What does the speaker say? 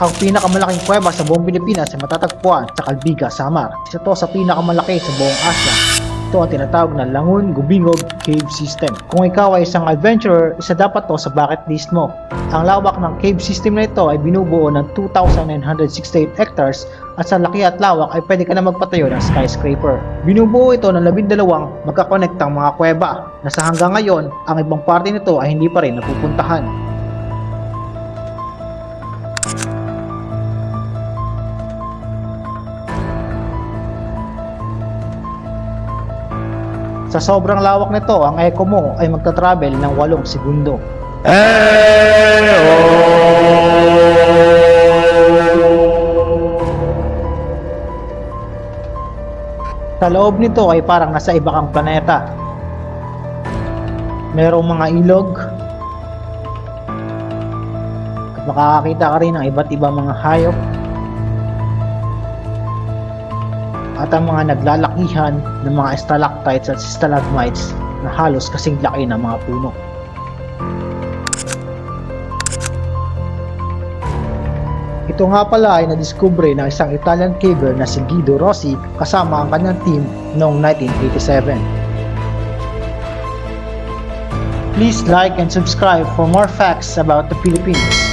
Ang pinakamalaking kuweba sa buong Pilipinas ay matatagpuan sa Calbiga, Samar. Isa to sa pinakamalaki sa buong Asia. Ito ang tinatawag na Langun Gubingog Cave System. Kung ikaw ay isang adventurer, isa dapat to sa bucket list mo. Ang lawak ng cave system na ito ay binubuo ng 2,968 hectares at sa laki at lawak ay pwede ka na magpatayo ng skyscraper. Binubuo ito ng labindalawang magkakonektang mga kuweba na sa hanggang ngayon, ang ibang parte nito ay hindi pa rin napupuntahan. Sa sobrang lawak nito, ang echo mo ay magta-travel ng 8 segundo. Sa loob nito ay parang nasa iba kang planeta. Merong mga ilog. At makakakita ka rin ng iba't ibang mga hayop. At ang mga naglalakihan ng mga stalactites at stalagmites na halos kasing laki ng mga puno. Ito nga pala ay nadiskubre ng isang Italian caver na si Guido Rossi kasama ang kanyang team noong 1987. Please like and subscribe for more facts about the Philippines.